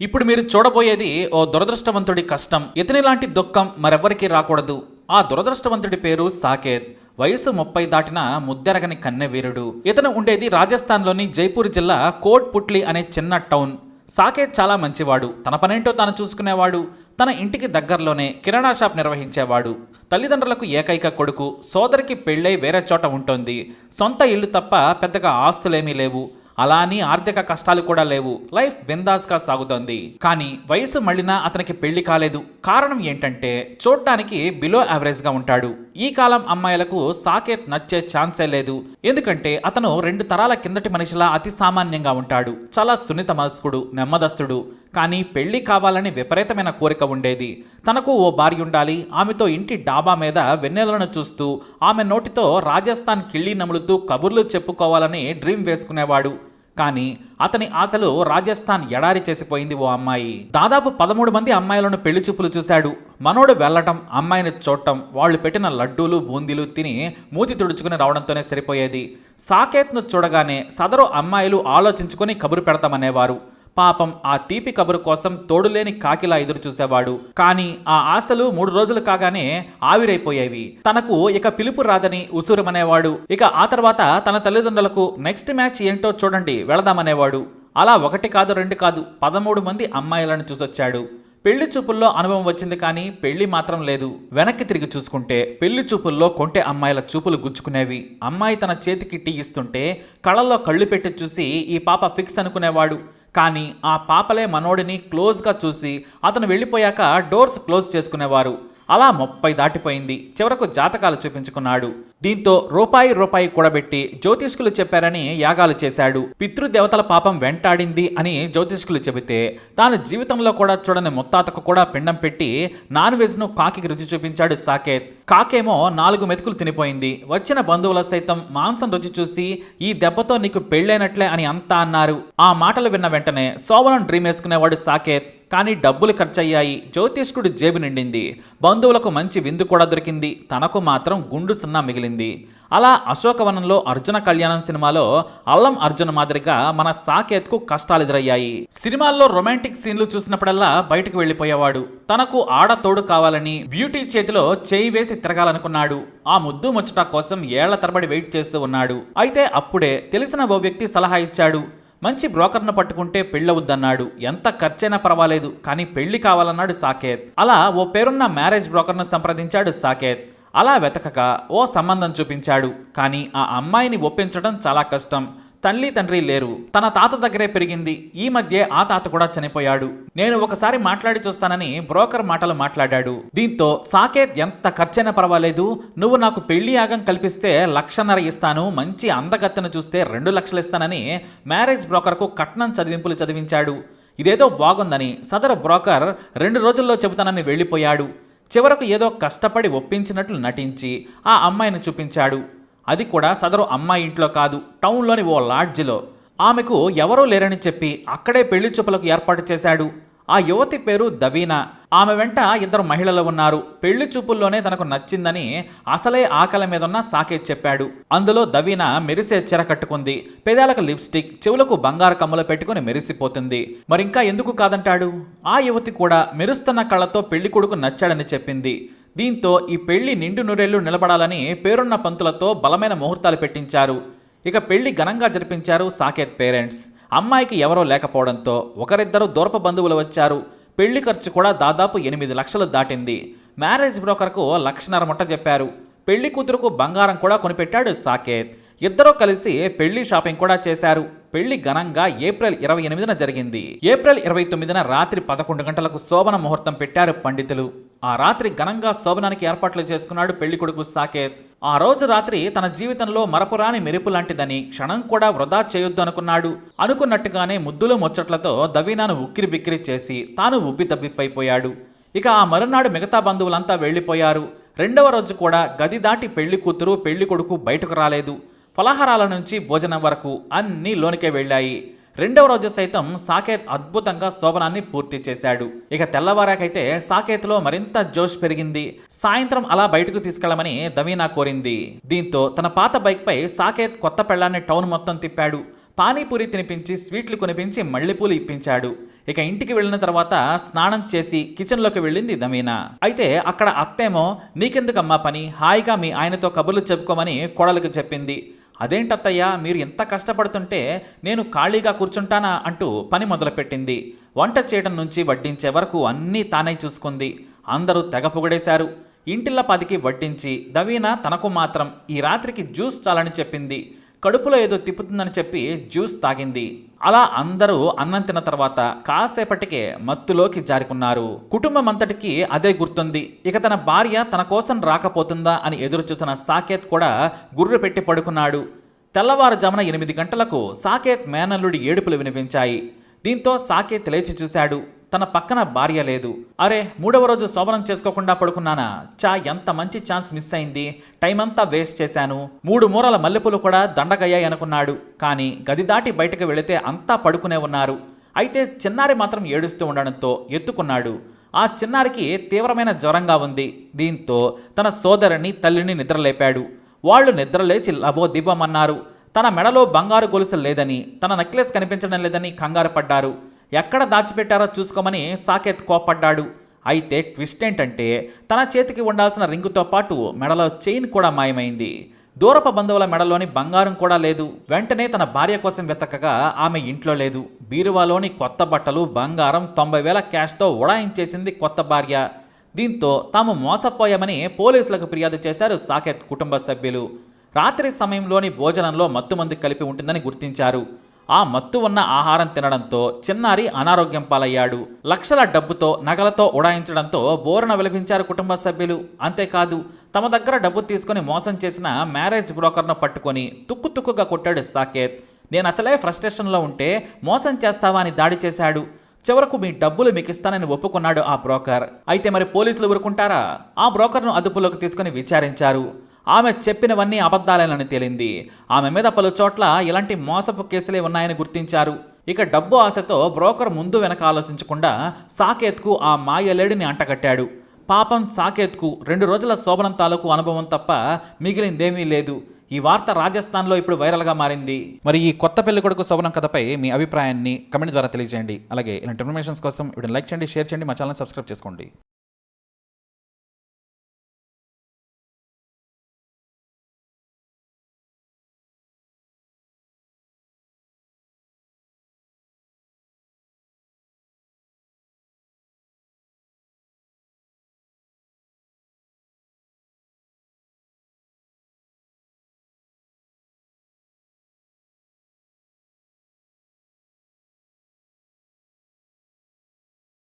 ఇప్పుడు మీరు చూడబోయేది ఓ దురదృష్టవంతుడి కష్టం. ఇతని లాంటి దుఃఖం మరెవ్వరికీ రాకూడదు. ఆ దురదృష్టవంతుడి పేరు సాకేత్. వయసు ముప్పై దాటిన ముద్దెరగని కన్నెవీరుడు. ఇతను ఉండేది రాజస్థాన్లోని జైపూర్ జిల్లా కోట్ పుట్లి అనే చిన్న టౌన్. సాకేత్ చాలా మంచివాడు. తన పనేంటో తాను చూసుకునేవాడు. తన ఇంటికి దగ్గరలోనే కిరాణా షాప్ నిర్వహించేవాడు. తల్లిదండ్రులకు ఏకైక కొడుకు. సోదరికి పెళ్ళై వేరే చోట ఉంటుంది. సొంత ఇల్లు తప్ప పెద్దగా ఆస్తులేమీ లేవు. అలా అని ఆర్థిక కష్టాలు కూడా లేవు. లైఫ్ బిందాస్గా సాగుతోంది. కానీ వయసు మళ్ళినా అతనికి పెళ్ళి కాలేదు. కారణం ఏంటంటే చూడటానికి బిలో యావరేజ్గా ఉంటాడు. ఈ కాలం అమ్మాయిలకు సాకేత్ నచ్చే ఛాన్సే లేదు. ఎందుకంటే అతను రెండు తరాల కిందటి మనిషిలా అతి సామాన్యంగా ఉంటాడు. చాలా సున్నిత మనస్కుడు నెమ్మదస్తుడు. కానీ పెళ్ళి కావాలని విపరీతమైన కోరిక ఉండేది. తనకు ఓ భార్య ఉండాలి. ఆమెతో ఇంటి డాబా మీద వెన్నెలను చూస్తూ ఆమె నోటితో రాజస్థాన్ కిళ్ళి నములుతూ కబుర్లు చెప్పుకోవాలని డ్రీమ్ వేసుకునేవాడు. కానీ అతని ఆశలు రాజస్థాన్ ఎడారి చేసిపోయింది ఓ అమ్మాయి. దాదాపు పదమూడు మంది అమ్మాయిలను పెళ్ళి చూపులు చూశాడు. మనోడు వెళ్ళటం అమ్మాయిని చూడటం వాళ్ళు పెట్టిన లడ్డూలు బూందీలు తిని మూతి తుడుచుకుని రావడంతోనే సరిపోయేది. సాకేత్ను చూడగానే సదరు అమ్మాయిలు ఆలోచించుకొని కబురు పెడతామనేవారు. పాపం ఆ తీపి కబురు కోసం తోడులేని కాకిలా ఎదురు చూసేవాడు. కానీ ఆ ఆశలు మూడు రోజులు కాగానే ఆవిరైపోయేవి. తనకు ఇక పిలుపు రాదని ఉసురమనేవాడు. ఇక ఆ తర్వాత తన తల్లిదండ్రులకు నెక్స్ట్ మ్యాచ్ ఏంటో చూడండి వెళదామనేవాడు. అలా ఒకటి కాదు రెండు కాదు పదమూడు మంది అమ్మాయిలను చూసొచ్చాడు. పెళ్ళి చూపుల్లో అనుభవం వచ్చింది కానీ పెళ్ళి మాత్రం లేదు. వెనక్కి తిరిగి చూసుకుంటే పెళ్ళి చూపుల్లో కొంటె అమ్మాయిల చూపులు గుచ్చుకునేవి. అమ్మాయి తన చేతికి టీ ఇస్తుంటే కళ్ళల్లో కళ్ళు పెట్టి చూసి ఈ పాప ఫిక్స్ అనుకునేవాడు. కానీ ఆ పాపలే మనోడిని క్లోజ్గా చూసి అతను వెళ్ళిపోయాక డోర్స్ క్లోజ్ చేసుకునేవారు. అలా ముప్పై దాటిపోయింది. చివరకు జాతకాలు చూపించుకున్నాడు. దీంతో రూపాయి రూపాయి కూడబెట్టి జ్యోతిష్కులు చెప్పారని యాగాలు చేశాడు. పితృదేవతల పాపం వెంటాడింది అని జ్యోతిష్కులు చెబితే తాను జీవితంలో కూడా చూడని ముత్తాతకు కూడా పిండం పెట్టి నాన్ వెజ్ను కాకికి రుచి చూపించాడు సాకేత్. కాకేమో నాలుగు మెతుకులు తినిపోయింది. వచ్చిన బంధువుల సైతం మాంసం రుచి చూసి ఈ దెబ్బతో నీకు పెళ్ళైనట్లే అని అంతా అన్నారు. ఆ మాటలు విన్న వెంటనే సోవనం డ్రీమ్ వేసుకునేవాడు సాకేత్. కానీ డబ్బులు ఖర్చయ్యాయి. జ్యోతిష్కుడు జేబు నిండింది. బంధువులకు మంచి విందు కూడా దొరికింది. తనకు మాత్రం గుండు సున్నా మిగిలింది. అలా అశోకవనంలో అర్జున కళ్యాణం సినిమాలో అల్లం అర్జున మాదిరిగా మన సాకేత్కు కష్టాలు ఎదురయ్యాయి సినిమాల్లో రొమాంటిక్ సీన్లు చూసినప్పుడల్లా బయటకు వెళ్ళిపోయేవాడు. తనకు ఆడ తోడు కావాలని బ్యూటీ చేతిలో చేయి వేసి తిరగాలనుకున్నాడు. ఆ ముద్దు ముచ్చట కోసం ఏళ్ళ తరబడి వెయిట్ చేస్తూ ఉన్నాడు. అయితే అప్పుడే తెలిసిన ఓ వ్యక్తి సలహా ఇచ్చాడు. మంచి బ్రోకర్ను పట్టుకుంటే పెళ్ళవద్దన్నాడు. ఎంత ఖర్చైనా పర్వాలేదు కానీ పెళ్ళి కావాలన్నాడు సాకేత్. అలా ఓ పేరున్న మ్యారేజ్ బ్రోకర్ను సంప్రదించాడు సాకేత్. అలా వెతకక ఓ సంబంధం చూపించాడు. కానీ ఆ అమ్మాయిని ఒప్పించడం చాలా కష్టం. తల్లి తండ్రి లేరు. తన తాత దగ్గరే పెరిగింది. ఈ మధ్య ఆ తాత కూడా చనిపోయాడు. నేను ఒకసారి మాట్లాడి చూస్తానని బ్రోకర్ మాటలు మాట్లాడాడు. దీంతో సాకేత్ ఎంత ఖర్చైనా పర్వాలేదు. నువ్వు నాకు పెళ్ళి యాగం కల్పిస్తే లక్షన్నర ఇస్తాను. మంచి అందగత్తెను చూస్తే రెండు లక్షలు ఇస్తానని మ్యారేజ్ బ్రోకర్కు కట్నం చదివింపులు చదివించాడు. ఇదేదో బాగుందని సదరు బ్రోకర్ రెండు రోజుల్లో చెబుతానని వెళ్ళిపోయాడు. చివరకు ఏదో కష్టపడి ఒప్పించినట్లు నటించి ఆ అమ్మాయిని చూపించాడు. అది కూడా సదరు అమ్మాయి ఇంట్లో కాదు టౌన్లోని ఓ లాడ్జిలో. ఆమెకు ఎవరూ లేరని చెప్పి అక్కడే పెళ్ళి చూపులకు ఏర్పాటు చేశాడు. ఆ యువతి పేరు దవీనా. ఆమె వెంట ఇద్దరు మహిళలు ఉన్నారు. పెళ్ళి చూపుల్లోనే తనకు నచ్చిందని అసలే ఆకలి మీదున్న సాకేత్ చెప్పాడు. అందులో దవీనా మెరిసే చెర కట్టుకుంది. పెదాలకు లిప్స్టిక్ చెవులకు బంగారు కమ్మలు పెట్టుకుని మెరిసిపోతుంది. మరింకా ఎందుకు కాదంటాడు? ఆ యువతి కూడా మెరుస్తున్న కళ్ళతో పెళ్ళి కొడుకు నచ్చాడని చెప్పింది. దీంతో ఈ పెళ్ళి నిండు నూరేళ్ళు నిలబడాలని పేరున్న పంతులతో బలమైన ముహూర్తాలు పెట్టించారు. ఇక పెళ్ళి ఘనంగా జరిపించారు సాకేత్ పేరెంట్స్. అమ్మాయికి ఎవరో లేకపోవడంతో ఒకరిద్దరు దూరప బంధువులు వచ్చారు. పెళ్ళి ఖర్చు కూడా దాదాపు ఎనిమిది లక్షలు దాటింది. మ్యారేజ్ బ్రోకర్కు లక్షన్నర ముట్ట చెప్పారు. పెళ్ళి కూతురుకు బంగారం కూడా కొనిపెట్టాడు సాకేత్. ఇద్దరూ కలిసి పెళ్ళి షాపింగ్ కూడా చేశారు. పెళ్ళి ఘనంగా ఏప్రిల్ ఇరవై ఎనిమిదిన జరిగింది. ఏప్రిల్ ఇరవై తొమ్మిదిన రాత్రి పదకొండు గంటలకు శోభన ముహూర్తం పెట్టారు పండితులు. ఆ రాత్రి ఘనంగా శోభనానికి ఏర్పాట్లు చేసుకున్నాడు పెళ్ళి కొడుకు సాకేత్. ఆ రోజు రాత్రి తన జీవితంలో మరపురాని మెరుపు లాంటిదని క్షణం కూడా వృధా చేయొద్దు అనుకున్నాడు. అనుకున్నట్టుగానే ముద్దులు ముచ్చట్లతో దవీనాను ఉక్కిరి బిక్కిరి చేసి తాను ఉబ్బితబ్బిప్పైపోయాడు ఇక ఆ మరునాడు మిగతా బంధువులంతా వెళ్ళిపోయారు. రెండవ రోజు కూడా గది దాటి పెళ్ళి కూతురు పెళ్ళి కొడుకు బయటకు రాలేదు. ఫలహారాల నుంచి భోజనం వరకు అన్నీ లోనికే వెళ్ళాయి. రెండవ రోజు సైతం సాకేత్ అద్భుతంగా శోభనాన్ని పూర్తి చేశాడు. ఇక తెల్లవారాకైతే సాకేత్లో మరింత జోష్ పెరిగింది. సాయంత్రం అలా బయటకు తీసుకెళ్ళమని దవీనా కోరింది. దీంతో తన పాత బైక్పై సాకేత్ కొత్త పెళ్ళాన్ని టౌన్ మొత్తం తిప్పాడు. పానీపూరి తినిపించి స్వీట్లు కొనిపించి మల్లెపూలు ఇప్పించాడు. ఇక ఇంటికి వెళ్ళిన తర్వాత స్నానం చేసి కిచెన్లోకి వెళ్ళింది దమీనా అయితే అక్కడ అత్తేమో నీకెందుకమ్మా పని? హాయిగా మీ ఆయనతో కబుర్లు చెప్పుకోమని కోడలకు చెప్పింది. అదేంటత్తయ్యా మీరు ఎంత కష్టపడుతుంటే నేను ఖాళీగా కూర్చుంటానా అంటూ పని మొదలుపెట్టింది. వంట చేయడం నుంచి వడ్డించే వరకు అన్నీ తానే చూసుకుంది. అందరూ తెగ పొగిడేశారు. ఇంటిల్ల పదికి వడ్డించి దవీనా తనకు మాత్రం ఈ రాత్రికి జ్యూస్ చాలని చెప్పింది. కడుపులో ఏదో తిప్పుతుందని చెప్పి జ్యూస్ తాగింది. అలా అందరూ అన్నం తిన్న తర్వాత కాసేపటికే మత్తులోకి జారుకున్నారు. కుటుంబం అంతటికి అదే గుర్తుంది. ఇక తన భార్య తన కోసం రాకపోతుందా అని ఎదురు చూసిన సాకేత్ కూడా గుర్రు పెట్టి పడుకున్నాడు. తెల్లవారుజామున ఎనిమిది గంటలకు సాకేత్ మేనల్లుడి ఏడుపులు వినిపించాయి. దీంతో సాకేత్ లేచి చూశాడు. తన పక్కన భార్య లేదు. అరే మూడవ రోజు శోభనం చేసుకోకుండా పడుకున్నానా? చా ఎంత మంచి ఛాన్స్ మిస్ అయింది. టైం అంతా వేస్ట్ చేశాను. మూడు మూరల మల్లెపూలు కూడా దండగయ్యాయి అనుకున్నాడు. కానీ గది దాటి బయటకు వెళితే అంతా పడుకునే ఉన్నారు. అయితే చిన్నారి మాత్రం ఏడుస్తూ ఉండడంతో ఎత్తుకున్నాడు. ఆ చిన్నారికి తీవ్రమైన జ్వరంగా ఉంది. దీంతో తన సోదరుని తల్లిని నిద్రలేపాడు. వాళ్ళు నిద్రలేచి లబోదిబ్బమన్నారు తన మెడలో బంగారు గొలుసు లేదని తన నెక్లెస్ కనిపించడం లేదని కంగారు పడ్డారు. ఎక్కడ దాచిపెట్టారో చూసుకోమని సాకేత్ కోప్పడ్డాడు. అయితే ట్విస్ట్ ఏంటంటే తన చేతికి ఉండాల్సిన రింగుతో పాటు మెడలో చైన్ కూడా మాయమైంది. దూరపు బంధువుల మెడలోని బంగారం కూడా లేదు. వెంటనే తన భార్య కోసం వెతకగా ఆమె ఇంట్లో లేదు. బీరువాలోని కొత్త బట్టలు బంగారం తొంభై వేల క్యాష్తో ఉడాయించేసింది కొత్త భార్య. దీంతో తాము మోసపోయామని పోలీసులకు ఫిర్యాదు చేశారు సాకేత్ కుటుంబ సభ్యులు. రాత్రి సమయంలోని భోజనంలో మత్తుమందు కలిపి ఉంటుందని గుర్తించారు. ఆ మత్తు ఉన్న ఆహారం తినడంతో చిన్నారి అనారోగ్యం పాలయ్యాడు. లక్షల డబ్బుతో నగలతో ఉడాయించడంతో బోరణ విలపించారు కుటుంబ సభ్యులు. అంతేకాదు తమ దగ్గర డబ్బు తీసుకొని మోసం చేసిన మ్యారేజ్ బ్రోకర్ను పట్టుకొని తుక్కు తుక్కుగా కొట్టాడు సాకేత్. నేను అసలే ఫ్రస్ట్రేషన్లో ఉంటే మోసం చేస్తావా అని దాడి చేశాడు. చివరకు మీ డబ్బులు మీకు ఇస్తానని ఒప్పుకున్నాడు ఆ బ్రోకర్. అయితే మరి పోలీసులు ఊరుకుంటారా? ఆ బ్రోకర్ను అదుపులోకి తీసుకుని విచారించారు. ఆమె చెప్పినవన్నీ అబద్ధాలేనని తేలింది. ఆమె మీద పలు చోట్ల ఇలాంటి మోసపు కేసులే ఉన్నాయని గుర్తించారు. ఇక డబ్బు ఆశతో బ్రోకర్ ముందు వెనక ఆలోచించకుండా సాకేత్కు ఆ మాయలేడిని అంటగట్టాడు. పాపం సాకేత్కు రెండు రోజుల శోభనం తాలూకు అనుభవం తప్ప మిగిలిందేమీ లేదు. ఈ వార్త రాజస్థాన్లో ఇప్పుడు వైరల్గా మారింది. మరి ఈ కొత్త పెళ్ళి కొడుకు శోభనం కథపై మీ అభిప్రాయాన్ని కమెంట్ ద్వారా తెలియజేయండి. అలాగే ఇలాంటి ఇన్ఫర్మేషన్స్ కోసం ఇప్పుడు లైక్ చేయండి షేర్ చేయండి మా ఛానల్ సబ్స్క్రైబ్ చేసుకోండి.